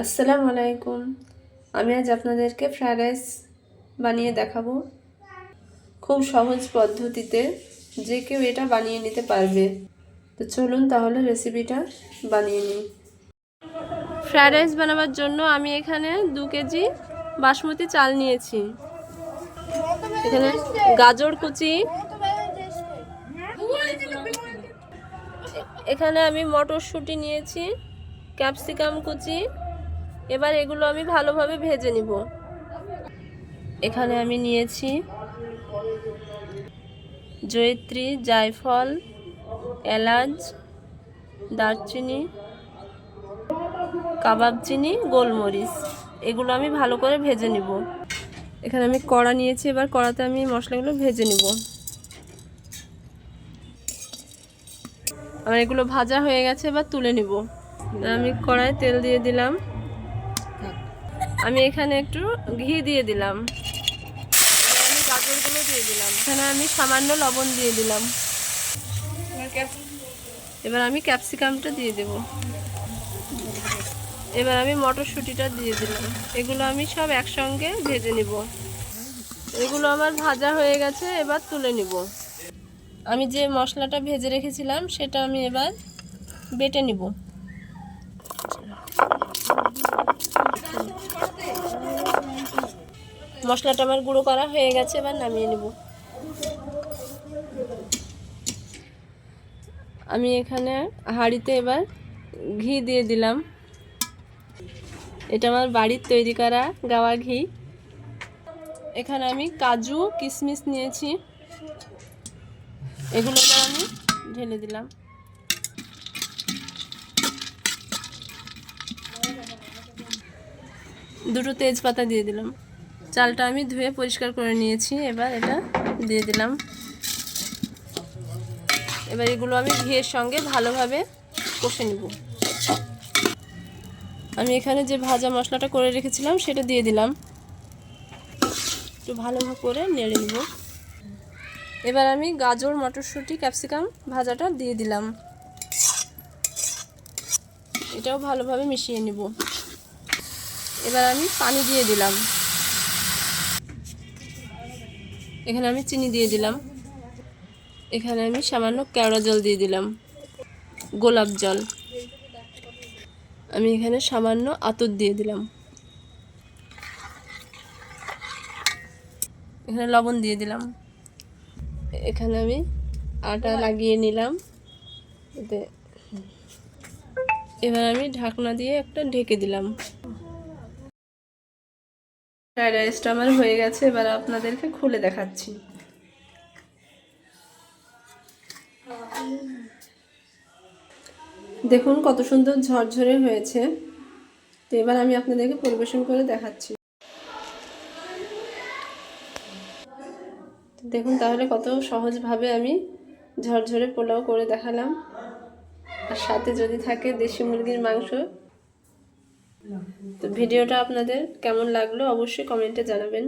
আসসালামু আলাইকুম। আমি আজ আপনাদেরকে ফ্রায়েড রাইস বানিয়ে দেখাবো। খুব সহজ পদ্ধতিতে যে কেউ এটা বানিয়ে নিতে পারবে। তো চলুন তাহলে রেসিপিটা বানিয়ে নিই। ফ্রায়েড রাইস বানাবার জন্য আমি এখানে দু কেজি বাসমতি চাল নিয়েছি। এখানে গাজর কুচি। এখানে আমি মটরশুঁটি নিয়েছি, ক্যাপসিকাম কুচি। এবার এগুলো আমি ভালোভাবে ভেজে নিব। এখানে আমি নিয়েছি জয়িত্রী, জায়ফল, এলাচ, দারচিনি, কাবাব চিনি, গোলমরিচ। এগুলো আমি ভালো করে ভেজে নিব। এখানে আমি কড়া নিয়েছি, এবার কড়াতে আমি মশলাগুলো ভেজে নিব। আমার এগুলো ভাজা হয়ে গেছে, এবার তুলে নিব। আমি কড়াই তেল দিয়ে দিলাম। আমি এখানে একটু ঘি দিয়ে দিলাম। আমি গাজরগুলো দিয়ে দিলাম। এখানে আমি সামান্য লবণ দিয়ে দিলাম। এবার আমি ক্যাপসিকামটা দিয়ে দেব। এবার আমি মটরশুঁটিটা দিয়ে দিলাম। এগুলো আমি সব একসঙ্গে ভেজে নিব। এগুলো আমার ভাজা হয়ে গেছে, এবার তুলে নিব। আমি যে মশলাটা ভেজে রেখেছিলাম, সেটা আমি এবার বেটে নিব। মশলাটা আমার গুঁড়ো করা হয়ে গেছে, এবার নামিয়ে নিব। আমি এখানে হাঁড়িতে এবার ঘি দিয়ে দিলাম। এটা আমার বাড়ির তৈরি করা গাওয়া ঘি। এখানে আমি কাজু, কিশমিশ নিয়েছি। এগুলো আমি ঢেলে দিলাম। দুটো তেজপাতা দিয়ে দিলাম। চালটা আমি ধুয়ে পরিষ্কার করে নিয়েছি। এবার এটা দিয়ে দিলাম। এবার এগুলো আমি ঘিয়ের সঙ্গে ভালোভাবে কষে নেব। আমি এখানে যে ভাজা মশলাটা করে রেখেছিলাম, সেটা দিয়ে দিলাম। একটু ভালোভাবে করে নেড়ে নেব। এবার আমি গাজর, মটরশুঁটি, ক্যাপসিকাম ভাজাটা দিয়ে দিলাম। এটাও ভালোভাবে মিশিয়ে নেব। এবার আমি পানি দিয়ে দিলাম। এখানে আমি চিনি দিয়ে দিলাম। এখানে আমি সামান্য কেওড়া জল দিয়ে দিলাম। গোলাপ জল। আমি এখানে সামান্য আতর দিয়ে দিলাম। এখানে লবণ দিয়ে দিলাম। এখানে আমি আটা লাগিয়ে নিলাম। এবার আমি ঢাকনা দিয়ে একটা ঢেকে দিলাম। ফ্রাইড রাইসটা আমার হয়ে গেছে, এবার আপনাদেরকে খুলে দেখাচ্ছি। দেখুন কত সুন্দর ঝরঝরে হয়েছে। তো এবার আমি আপনাদেরকে পরিবেশন করে দেখাচ্ছি। দেখুন তাহলে কত সহজভাবে আমি ঝরঝরে পোলাও করে দেখালাম। আর সাথে যদি থাকে দেশি মুরগির মাংস তো ভিডিওটা আপনাদের কেমন লাগল অবশ্যই কমেন্টে জানাবেন।